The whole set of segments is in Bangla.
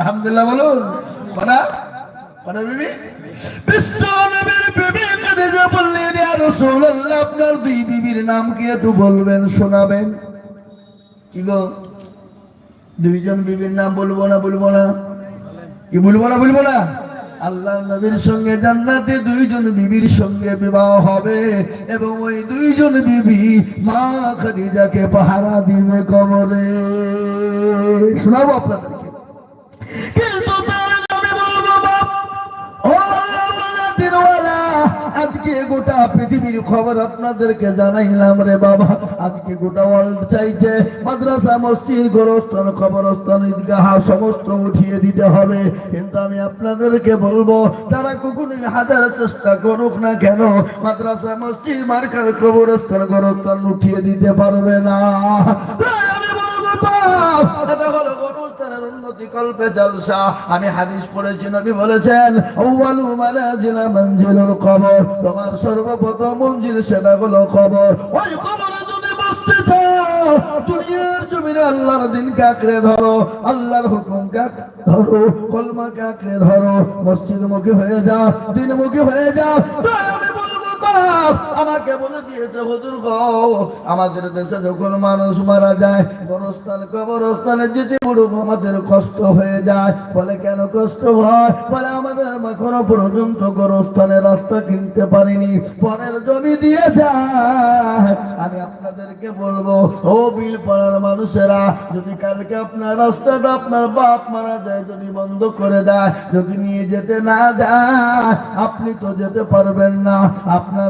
আলহামদুলিল্লাহ বলুন। কটা কটা বিবি। বিশ্ব নবীর বিবি খাদিজা বললেন, ইয়া রাসূলুল্লাহ, আপনার দুই বিবির নাম কি একটু বলবেন, শোনাবেন? কি গো? দুইজন বিবির নাম বলব না বলব না? কি বলব না বলব না? আল্লাহ নবীর সঙ্গে জান্নাতে দুইজন বিবির সঙ্গে বিবাহ হবে, এবং ওই দুইজন বিবি মা খাদিজাকে পাহারা দিবে কবরে। শোনাবো আপনাদেরকে তার কখনোই হাজার চেষ্টা করুক না কেন, মাদ্রাসা, মসজিদ মার্কার কবরস্থান, গোরস্থান উঠিয়ে দিতে পারবে না। গরুস্থানের উন্নতি কল্পে জলসা। আমি হাদিস পড়েছি, নবী বলেছেন, আউয়ালু মানাজিলা মঞ্জিলুল কবর। তোমার সর্বপ্রথম মঞ্জিল সেটা হলো কবর। ওই কবরে যদি বসতে চাও দুনিয়ার জমিনে আল্লাহর দিন কাকড়ে ধরো, আল্লাহর হুকুম কাক ধরো কলমা কাকড়ে ধরো মসজিদ মুখী হয়ে যাও দিন মুখী হয়ে যাও। আমাকে বলে দিয়েছে, হুজুর গো, আমাদের দেশে যখন মানুষ মারা যায়, গোরস্থান কবরস্থানে যেতে বড় আমাদের কষ্ট হয়ে যায়। বলে, কেন কষ্ট হয়? বলে, আমাদের এখনও পর্যন্ত গোরস্থানে রাস্তা কিনতে পারিনি, পরের জমি দিয়ে যায়। আমি আপনাদেরকে বলব, ও বিল পাড়ার মানুষেরা, যদি কালকে আপনার রাস্তাটা আপনার বাপ মারা যায়, যদি বন্ধ করে দেয়, যদি নিয়ে যেতে না দেয়, আপনি তো যেতে পারবেন না। আপনার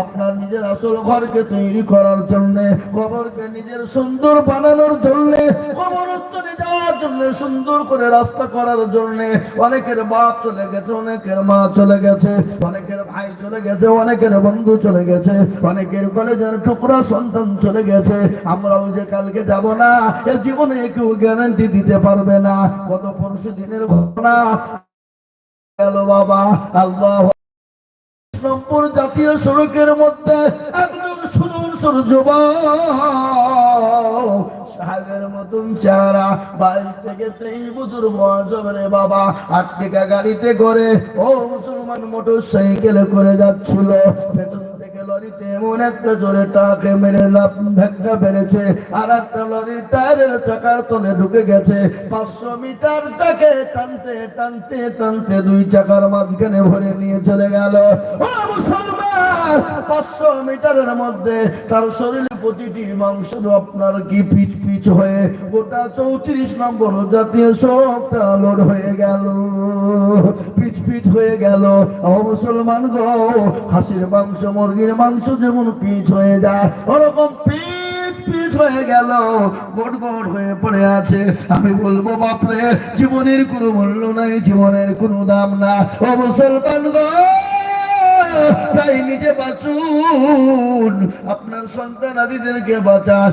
আপনার নিজের আসল ঘরকে তৈরি করার জন্য, কবরকে নিজের সুন্দর বানানোর জন্য, কবরস্থলে যাওয়ার জন্য, সুন্দর করে রাস্তা করার জন্য। অনেকের বাপ চলে গেছে, অনেকের মা চলে গেছে, অনেকের ভাই চলে গেছে, অনেকের বন্ধু চলে গেছে, অনেকের কলেজের টুকরা সন্তান চলে গেছে। আমরাও যে কালকে যাব না, এ জীবনে কেউ গ্যারান্টি দিতে পারবে না। গত পরশু দিনের ঘটনা। গেল বাবা, আল্লাহ নম্বর জাতীয় সড়কের মধ্যে একজন সুদূর সর যুবক সাহেবের মতন চেহারা বাইশ থেকে তেইশ বছর বয়স রে বাবা। আট টাকা গাড়িতে করে, ও মুসলমান মোটর সাইকেলে করে যাচ্ছিল, পেছন থেকে একটা জোরে টাকে পাঁচশো টানতে টানতে টানতে দুই চাকার মাঝখানে ভরে নিয়ে চলে গেল। পাঁচশো মিটারের মধ্যে তার শরীরে প্রতিটি মাংস আপনার কি পিচ পিচ হয়ে গোটা চৌত্রিশ নম্বর জাতীয় সড়কটা লোড হয়ে গেল। পিচ পিচ হয়ে গেল। মুসলমান গো, খাসির মাংস মুরগির মাংস যেমন পিচ হয়ে যায়, ওরকম পিচ পিচ হয়ে গেল। গোট গোট হয়ে পড়ে আছে। আমি বলব, বাপরে, জীবনের কোনো মূল্য নাই, জীবনের কোনো দাম না। ও মুসলমান গো! তাই নিজে বাঁচুন। আপনার সন্তান আদিদেরকে বাঁচান।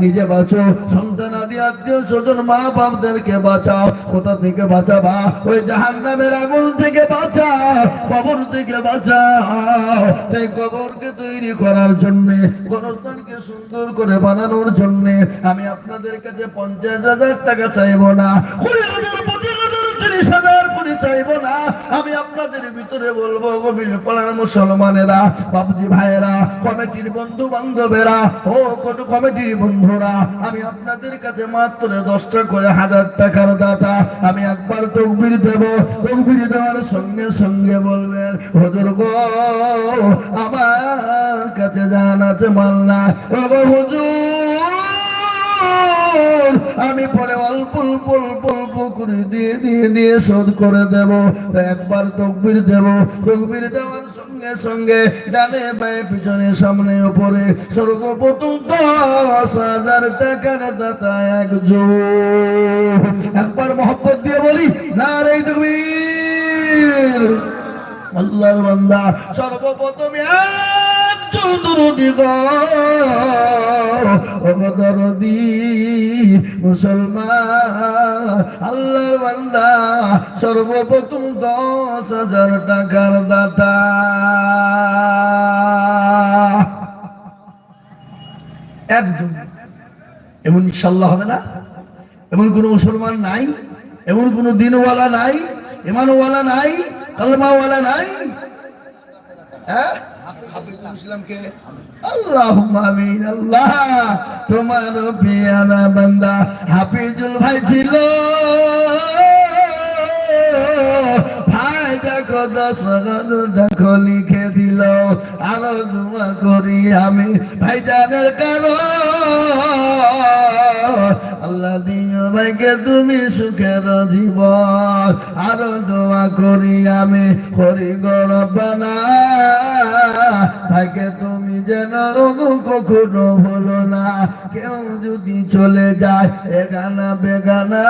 নিজে বাঁচো। সন্তান আদি, আত্মীয় স্বজন মা বাপদেরকে বাঁচাও। কোথা থেকে বাঁচাবা? ওই জাহান্নামের আগুন থেকে বাঁচাও। কবর থেকে বাঁচাও। তাই কবরকে তৈরি করার জন্য, গোরস্থানকে সুন্দর করে বানানোর জন্য, আমি আপনাদের কাছে পঞ্চাশ হাজার টাকা চাইব না। আমি আপনাদের ভিতরে বলব মুসলমানেরা ভাইয়েরা কমিটির বন্ধু বান্ধবেরা ও কত কমিটির বন্ধুরা আমি আপনাদের কাছে মাত্র দশটা করে হাজার টাকার দাতা আমি একবার তকবির দেব তকবির দেওয়ার সঙ্গে সঙ্গে বলবেন হুজুর গো আমার কাছে জান আছে মাল্লা। হুজুর আমি পরে অল্প অল্প অল্প করে দিয়ে দিয়ে দিয়ে শোধ করে দেব। একবার তকবির দেব। তকবির দেওয়ার সঙ্গে সঙ্গে ডানে পায়ে পিছনে সামনে উপরে সর্বপ্রথম দশ হাজার টাকার দাতা একজন একবার মহব্বত দিয়ে বলি না রে তকবির। আল্লাহর বান্দা, সর্বপ্রথম একজন দুরুদি মুসলমান, আল্লাহর বান্দা, সর্বপ্রথম দশ হাজার টাকার দাতা। একজন। এমন ইনশাল্লাহ হবে না? এমন কোনো মুসলমান নাই? এমন কোনো দিনওয়ালা নাই? ইমানওয়ালা নাই? কালমাওয়ালা নাই? হ্যাঁ? ইসলামকে আমিন আল্লাহ। তোমার পিয়ারা বান্দা হাফিজুল ভাই ছিল। দেখো লিখে দিল করি আমি। ভাইজানের আল্লাহ দিও ভাইকে তুমি সুখের জীবন। আরও দোয়া করি আমি, করি গরবানা ভাইকে তুমি যেন কখনো হলো না, কেউ যদি চলে যায় এগানা বেগানা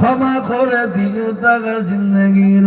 ক্ষমা করে দিও তাকার জিন্দগির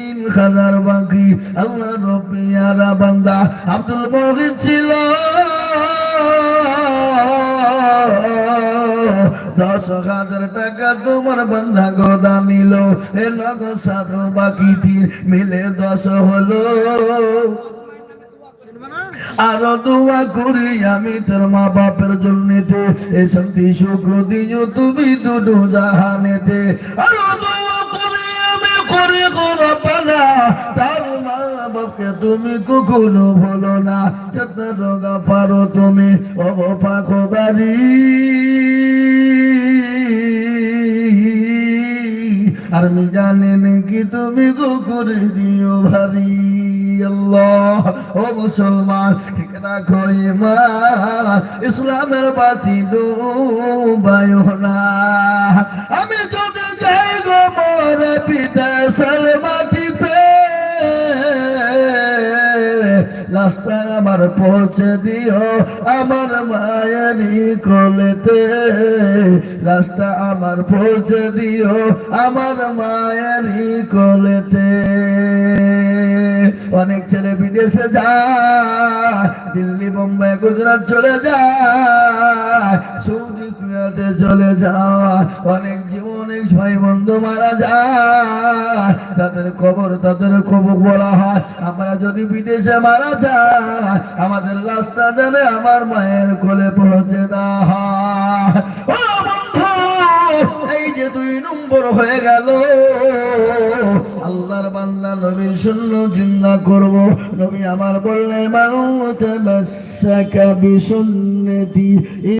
হাজার বাকি, আল্লাহ রবিয়ারা বান্দা। আব্দুল মহিদ ছিল। দশ হাজার টাকা তোমার বান্ধা গদা নিল। এ সাধু বাকি তিন মিলে দশ হলো। আরও দোয়া করি আমি তোর মা বাপের জন্যতে এ শান্তি সুখ দিও তুমি দুটো জাহানেতে। তুমি কখনো ভুলো না। যত রোগা পারো তুমি, ও পাখো বাড়ি আর জানি নাকি তুমি গো করে দিও ভারী। আল্লাহ, ও মুসলমান, ঠিক রাখো ইসলামের বাতি ডুবায় না। আমি যদি যাই গো মোরে বিদেশের মাটিতে রাস্তা আমার পৌঁছে দিও আমার মায়েরই কলেতে। রাস্তা আমার পৌঁছে দিও আমার মায়েরই কলেতে। অনেক ছেলে বিদেশে যা দিল্লি, বোম্বাই, গুজরাট চলে যায়। চলে অনেক বন্ধু মারা যায়। তাদের কবর, তাদের বলা হয়, আমরা যদি বিদেশে মারা যায় আমাদের লাশটা জানে আমার মায়ের কোলে পৌঁছে দেওয়া হয়। এই যে দুই নম্বর হয়ে গেল। আল্লাহর বান্দা, নবীর শূন্য চিন্তা করব। নবী আমার বললেন মানুষ বাসাকা বিসুন্নতি